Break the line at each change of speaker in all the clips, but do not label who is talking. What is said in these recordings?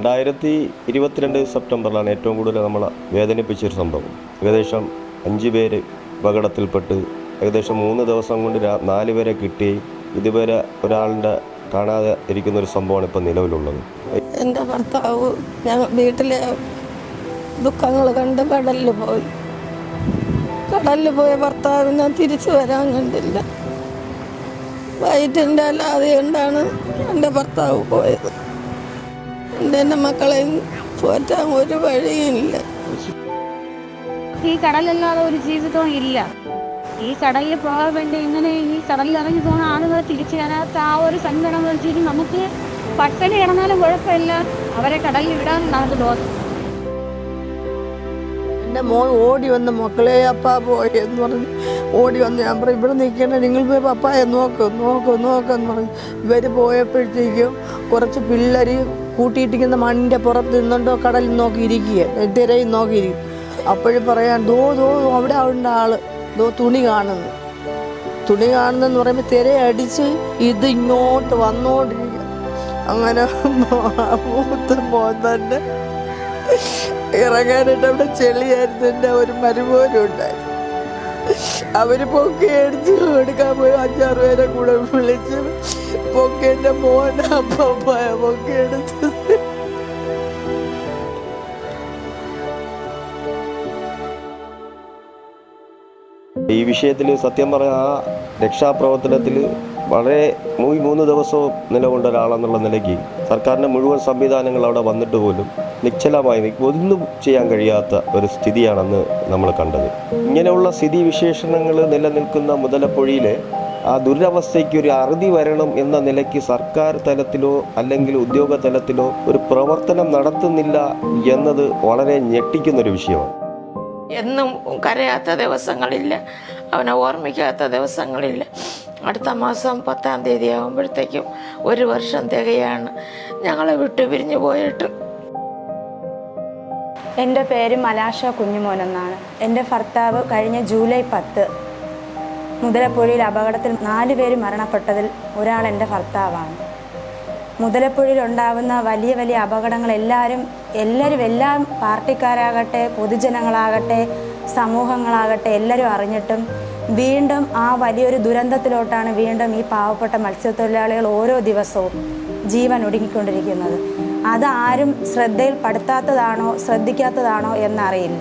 രണ്ടായിരത്തി ഇരുപത്തിരണ്ട് സെപ്റ്റംബറിലാണ് ഏറ്റവും കൂടുതൽ നമ്മളെ വേദനിപ്പിച്ചൊരു സംഭവം. ഏകദേശം അഞ്ച് പേര് അപകടത്തിൽപ്പെട്ട് ഏകദേശം മൂന്ന് ദിവസം കൊണ്ട് നാല് പേരെ കിട്ടി. ഇതുവരെ ഒരാളുടെ കാണാതെ ഇരിക്കുന്ന ഒരു സംഭവമാണ് ഇപ്പം നിലവിലുള്ളത്.
എന്റെ ഭർത്താവ് ഞങ്ങൾ വീട്ടിലെ ദുഃഖങ്ങൾ കണ്ട് കടലിൽ പോയി. കടലിൽ പോയ ഞാൻ തിരിച്ചു വരാൻ കണ്ടില്ല. വൈറ്റിന്റെ അല്ലാതെ കൊണ്ടാണ് എന്റെ ഭർത്താവ് പോയത്. എന്റെ എന്റെ മക്കളെയും പോറ്റാൻ ഒരു വഴിയില്ല.
ഈ കടലല്ലാതെ ഒരു ജീവിതവും ഇല്ല. ഈ കടലിൽ പോകാൻ വേണ്ടി ഇങ്ങനെ ഈ കടലിൽ ഇറങ്ങി പോകുന്ന ആളുകൾ തിരിച്ചു വരാത്ത ആ ഒരു സങ്കടം വെച്ചിട്ട് നമുക്ക് പട്ടണി കിടന്നാലും കുഴപ്പമില്ല. അവരെ കടലിൽ വിടാൻ നമുക്ക് ദോഷം.
എന്റെ മോൻ ഓടി വന്ന് മക്കളെ അപ്പാ പോയി എന്ന് പറഞ്ഞ് ഓടി വന്ന് ഞാൻ പറഞ്ഞു ഇവിടെ നിൽക്കേണ്ട നിങ്ങൾ പോയി പപ്പായെ നോക്ക് നോക്ക് നോക്കെന്ന് പറഞ്ഞു ഇവർ പോയപ്പോഴത്തേക്കും കുറച്ച് പിള്ളേർ കൂട്ടിയിട്ടിരിക്കുന്ന മണ്ണിന്റെ പുറത്ത് നിന്നുകൊണ്ടോ കടലിൽ നോക്കിയിരിക്കുക തിരയും നോക്കിയിരിക്കും. അപ്പോഴും പറയാൻ ദോ ദോ അവിടെ ഉണ്ട് ആൾ. ദോ തുണി കാണുന്നു. തുണി കാണുന്നെന്ന് പറയുമ്പോൾ തിരയടിച്ച് ഇത് ഇങ്ങോട്ട് വന്നോണ്ടിരിക്കുക. അങ്ങനെ മൂത്ത തന്നെ ഇറങ്ങാനായിട്ട് അവിടെ ചെളിയായിരുന്നു. എന്റെ ഒരു മരുപോലും അവർ പൊക്കെ എടുത്ത് എടുക്കാൻ പോയി. അഞ്ചാറ് പേരെ കൂടെ വിളിച്ച് പൊക്കി എന്റെ മോൻ പൊക്കെ എടുത്ത്.
ഈ വിഷയത്തിൽ സത്യം പറഞ്ഞാൽ ആ രക്ഷാപ്രവർത്തനത്തിൽ വളരെ മൂന്ന് ദിവസവും നിലകൊണ്ട ഒരാളെന്നുള്ള നിലയ്ക്ക് സർക്കാരിന്റെ മുഴുവൻ സംവിധാനങ്ങൾ അവിടെ വന്നിട്ട് പോലും നിശ്ചലമായി. ഒന്നും ചെയ്യാൻ കഴിയാത്ത ഒരു സ്ഥിതിയാണെന്ന് നമ്മൾ കണ്ടത്. ഇങ്ങനെയുള്ള സ്ഥിതി വിശേഷണങ്ങൾ നിലനിൽക്കുന്ന മുതലപ്പൊഴിയിലെ ആ ദുരവസ്ഥയ്ക്ക് ഒരു അറുതി വരണം എന്ന നിലയ്ക്ക് സർക്കാർ തലത്തിലോ അല്ലെങ്കിൽ ഉദ്യോഗ തലത്തിലോ ഒരു പ്രവർത്തനം നടത്തുന്നില്ല എന്നത് വളരെ ഞെട്ടിക്കുന്ന ഒരു വിഷയമാണ്.
എന്നും കരയാത്ത ദിവസങ്ങളില്ല അവനെ ഓർമ്മിക്കാത്ത ദിവസങ്ങളില്ല. അടുത്ത മാസം പത്താം തീയതി ആകുമ്പോഴത്തേക്കും ഒരു വർഷം തികയാണ്. ഞങ്ങളെ വിട്ടു പിരിഞ്ഞു പോയിട്ട്
എന്റെ പേര് മലാഷ കുഞ്ഞുമോൻ എന്നാണ് എന്റെ ഭർത്താവ് കഴിഞ്ഞ ജൂലൈ പത്ത് മുതലപ്പുഴയിൽ അപകടത്തിൽ നാല് പേര് മരണപ്പെട്ടതിൽ ഒരാൾ എന്റെ ഭർത്താവാണ്. മുതലപ്പുഴയിൽ ഉണ്ടാവുന്ന വലിയ വലിയ അപകടങ്ങൾ എല്ലാവരും എല്ലാവരും എല്ലാ പാർട്ടിക്കാരാകട്ടെ പൊതുജനങ്ങളാകട്ടെ സമൂഹങ്ങളാകട്ടെ എല്ലാവരും അറിഞ്ഞിട്ടും വീണ്ടും ആ വലിയൊരു ദുരന്തത്തിലോട്ടാണ് വീണ്ടും ഈ പാവപ്പെട്ട മത്സ്യത്തൊഴിലാളികൾ ഓരോ ദിവസവും ജീവൻ ഒടുങ്ങിക്കൊണ്ടിരിക്കുന്നത്. അതാരും ശ്രദ്ധയിൽപ്പെടുത്താത്തതാണോ ശ്രദ്ധിക്കാത്തതാണോ എന്നറിയില്ല.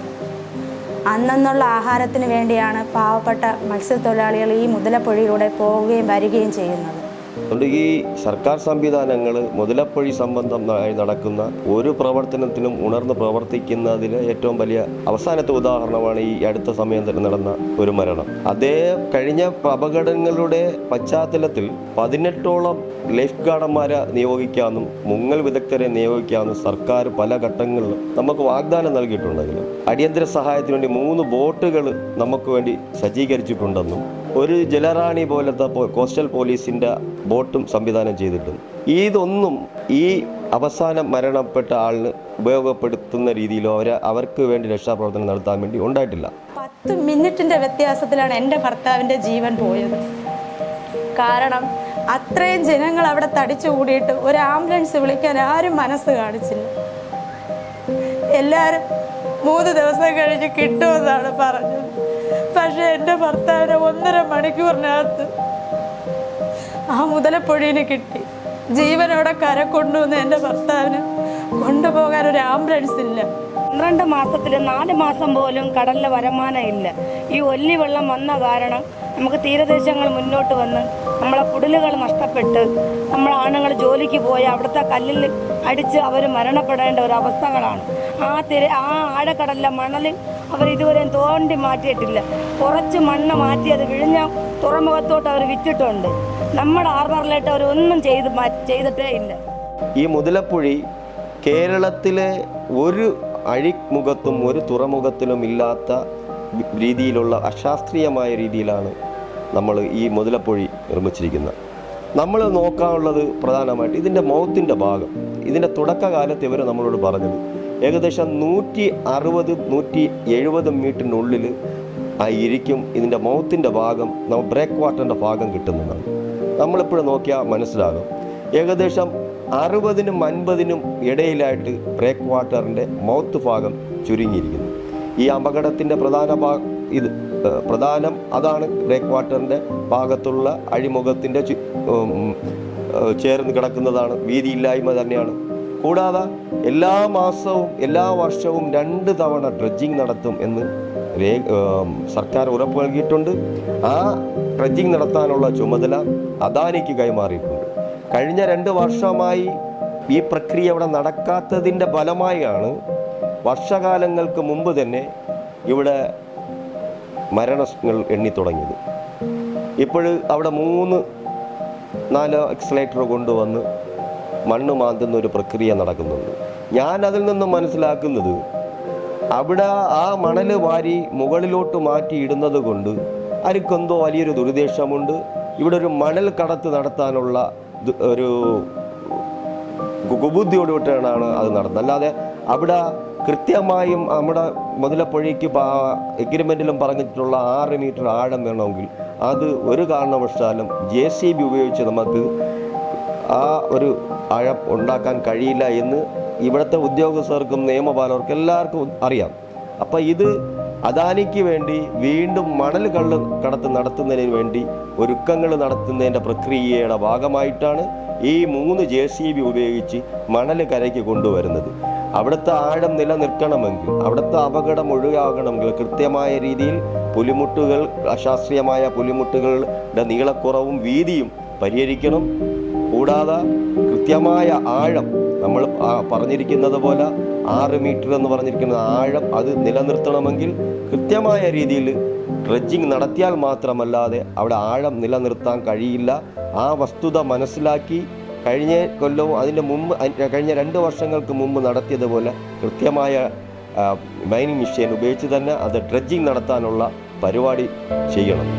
അന്നെന്നുള്ള ആഹാരത്തിന് വേണ്ടിയാണ് പാവപ്പെട്ട മത്സ്യത്തൊഴിലാളികൾ ഈ മുതലപ്പുഴയിലൂടെ പോവുകയും വരികയും ചെയ്യുന്നത്.
അതുകൊണ്ട് ഈ സർക്കാർ സംവിധാനങ്ങൾ മുതലപ്പൊഴി സംബന്ധമായി നടക്കുന്ന ഒരു പ്രവർത്തനത്തിനും ഉണർന്ന് പ്രവർത്തിക്കുന്നതിന് ഏറ്റവും വലിയ അവസാനത്തെ ഉദാഹരണമാണ് ഈ അടുത്ത സമയം തന്നെ നടന്ന ഒരു മരണം. അതേ കഴിഞ്ഞ അപകടങ്ങളുടെ പശ്ചാത്തലത്തിൽ പതിനെട്ടോളം ലൈഫ് ഗാർഡന്മാരെ നിയോഗിക്കാമെന്നും മുങ്ങൽ വിദഗ്ധരെ നിയോഗിക്കാമെന്നും സർക്കാർ പല ഘട്ടങ്ങളിലും നമുക്ക് വാഗ്ദാനം നൽകിയിട്ടുണ്ടെങ്കിലും അടിയന്തര സഹായത്തിന് വേണ്ടി മൂന്ന് ബോട്ടുകൾ നമുക്ക് വേണ്ടി സജ്ജീകരിച്ചിട്ടുണ്ടെന്നും ഒരു ജലറാണി പോലത്തെ കോസ്റ്റൽ പോലീസിന്റെ ബോട്ടും സംവിധാനം ചെയ്തിട്ടുണ്ട് ഇതൊന്നും ഈ അവസാനം മരണപ്പെട്ട ആളിന് ഉപയോഗപ്പെടുത്തുന്ന രീതിയിലോ അവരെ അവർക്ക് വേണ്ടി രക്ഷാപ്രവർത്തനം നടത്താൻ വേണ്ടി ഉണ്ടായിട്ടില്ല.
പത്ത് മിനിറ്റിന്റെ വ്യത്യാസത്തിലാണ് എന്റെ ഭർത്താവിന്റെ ജീവൻ പോയത്. കാരണം അത്രയും ജനങ്ങൾ അവിടെ തടിച്ചു കൂടിയിട്ട് ഒരു ആംബുലൻസ് വിളിക്കാൻ ആരും മനസ്സ് കാണിച്ചില്ല. എല്ലാവരും മൂന്ന് ദിവസം കഴിഞ്ഞ് കിട്ടുമെന്നാണ് പറഞ്ഞത്. പക്ഷെ എന്റെ ഭർത്താവിനെ ഒന്നര മണിക്കൂറിനകത്ത് ആ മുതലപ്പൊഴീന് കിട്ടി. ജീവനോടെ കര കൊണ്ടുവന്ന് എന്റെ ഭർത്താവിന് കൊണ്ടുപോകാൻ ഒരു ആംബുലൻസ് ഇല്ല.
പന്ത്രണ്ട് മാസത്തിൽ നാല് മാസം പോലും കടലിലെ വരുമാനം ഇല്ല. ഈ ഒല്ലി വെള്ളം വന്ന കാരണം നമുക്ക് തീരദേശങ്ങൾ മുന്നോട്ട് വന്ന് നമ്മളെ കുടിലുകൾ നഷ്ടപ്പെട്ട് നമ്മൾ ആണുങ്ങൾ ജോലിക്ക് പോയി അവിടുത്തെ കല്ലിൽ അടിച്ച് അവർ മരണപ്പെടേണ്ട ഒരു അവസ്ഥകളാണ്. ആ തിര ആ ആഴക്കടലിലെ മണൽ അവർ ഇതുവരെയും തോണ്ടി മാറ്റിയിട്ടില്ല. കുറച്ച് മണ്ണ് മാറ്റി അത് വിഴിഞ്ഞ തുറമുഖത്തോട്ട് അവർ വിറ്റിട്ടുണ്ട്. നമ്മുടെ ആർബറിലായിട്ട് അവർ ഒന്നും ചെയ്ത് ചെയ്തിട്ടേ ഇല്ല.
ഈ മുതലപ്പുഴി കേരളത്തിലെ ഒരു അഴിമുഖത്തും ഒരു തുറമുഖത്തിലും ഇല്ലാത്ത രീതിയിലുള്ള അശാസ്ത്രീയമായ രീതിയിലാണ് നമ്മൾ ഈ മുതലപ്പുഴി നിർമ്മിച്ചിരിക്കുന്നത്. നമ്മൾ നോക്കാനുള്ളത് പ്രധാനമായിട്ട് ഇതിന്റെ മൗത്തിന്റെ ഭാഗം. ഇതിന്റെ തുടക്കകാലത്ത് ഇവർ നമ്മളോട് പറഞ്ഞത് ഏകദേശം നൂറ്റി അറുപത് നൂറ്റി എഴുപത് മീറ്ററിനുള്ളിൽ ആയിരിക്കും ഇതിന്റെ മൗത്തിന്റെ ഭാഗം നമ്മൾ ബ്രേക്ക് വാട്ടറിന്റെ ഭാഗം കിട്ടുന്നതാണ് നമ്മളിപ്പോഴും നോക്കിയാൽ മനസ്സിലാകും. ഏകദേശം അറുപതിനും അൻപതിനും ഇടയിലായിട്ട് ബ്രേക്ക് വാട്ടറിന്റെ മൗത്ത് ഭാഗം ചുരുങ്ങിയിരിക്കുന്നു. ഈ അപകടത്തിന്റെ പ്രധാന ഭാ ഇത് പ്രധാനം അതാണ് ബ്രേക്ക് വാട്ടറിന്റെ ഭാഗത്തുള്ള അഴിമുഖത്തിന്റെ ചേർന്ന് കിടക്കുന്നതാണ് വീതിയില്ലായ്മ തന്നെയാണ്. കൂടാതെ എല്ലാ മാസവും എല്ലാ വർഷവും രണ്ട് തവണ ഡ്രഡ്ജിങ് നടത്തും എന്ന് സർക്കാർ ഉറപ്പ് നൽകിയിട്ടുണ്ട്. ആ ഡ്രഡ്ജിങ് നടത്താനുള്ള ചുമതല അദാനിക്ക് കൈമാറിയിട്ടുണ്ട്. കഴിഞ്ഞ രണ്ട് വർഷമായി ഈ പ്രക്രിയ അവിടെ നടക്കാത്തതിന്റെ ഫലമായാണ് വർഷകാലങ്ങൾക്ക് മുമ്പ് തന്നെ ഇവിടെ മരണങ്ങൾ എണ്ണി തുടങ്ങിയത്. ഇപ്പോൾ അവിടെ മൂന്ന് നാല് എക്സലേറ്റർ കൊണ്ടുവന്ന് മണ്ണ് മാന്തുന്ന ഒരു പ്രക്രിയ നടക്കുന്നുണ്ട്. ഞാൻ അതിൽ നിന്നും മനസ്സിലാക്കുന്നത് അവിടെ ആ മണൽ വാരി മുകളിലോട്ട് മാറ്റിയിടുന്നത് കൊണ്ട് ആർക്കെന്തോ വലിയൊരു ദുരുദ്ദേശമുണ്ട്. ഇവിടെ ഒരു മണൽ കടത്ത് നടത്താനുള്ള ഒരു കുബുദ്ധിയോടുകൂട്ടാണ് അത് നടന്നത്. അല്ലാതെ അവിടെ കൃത്യമായും നമ്മുടെ മുതലപ്പുഴയ്ക്ക് എഗ്രിമെന്റിലും പറഞ്ഞിട്ടുള്ള ആറ് മീറ്റർ ആഴം വേണമെങ്കിൽ അത് ഒരു കാരണവശാലും ജെ സി ബി ഉപയോഗിച്ച് നമുക്ക് ആ ഒരു ആഴം ഉണ്ടാക്കാൻ കഴിയില്ല എന്ന് ഇവിടുത്തെ ഉദ്യോഗസ്ഥർക്കും നിയമപാലകർക്കും എല്ലാവർക്കും അറിയാം. അപ്പം ഇത് അദാനിക്ക് വേണ്ടി വീണ്ടും മണൽ കള്ള് കടത്ത് നടത്തുന്നതിന് വേണ്ടി ഒരുക്കങ്ങൾ നടത്തുന്നതിന്റെ പ്രക്രിയയുടെ ഭാഗമായിട്ടാണ് ഈ മൂന്ന് ജെ സി ബി ഉപയോഗിച്ച് മണൽ കരയ്ക്ക് കൊണ്ടുവരുന്നത്. അവിടുത്തെ ആഴം നിലനിൽക്കണമെങ്കിൽ അവിടുത്തെ അപകടം ഒഴിവാകണമെങ്കിൽ കൃത്യമായ രീതിയിൽ പുലിമുട്ടുകൾ അശാസ്ത്രീയമായ പുലിമുട്ടുകളുടെ നീളക്കുറവും വീതിയും പരിഹരിക്കണം. കൂടാതെ കൃത്യമായ ആഴം നമ്മൾ പറഞ്ഞിരിക്കുന്നത് പോലെ ആറ് മീറ്റർ എന്ന് പറഞ്ഞിരിക്കുന്ന ആഴം അത് നിലനിർത്തണമെങ്കിൽ കൃത്യമായ രീതിയിൽ ഡ്രഡ്ജിങ് നടത്തിയാൽ മാത്രമല്ലാതെ അവിടെ ആഴം നിലനിർത്താൻ കഴിയില്ല. ആ വസ്തുത മനസ്സിലാക്കി കഴിഞ്ഞ കൊല്ലവും അതിന്റെ മുമ്പ് കഴിഞ്ഞ രണ്ട് വർഷങ്ങൾക്ക് മുമ്പ് നടത്തിയതുപോലെ കൃത്യമായ മൈനിങ് മെഷീൻ ഉപയോഗിച്ച് തന്നെ അത് ഡ്രഡ്ജിങ് നടത്താനുള്ള പരിപാടി ചെയ്യണം.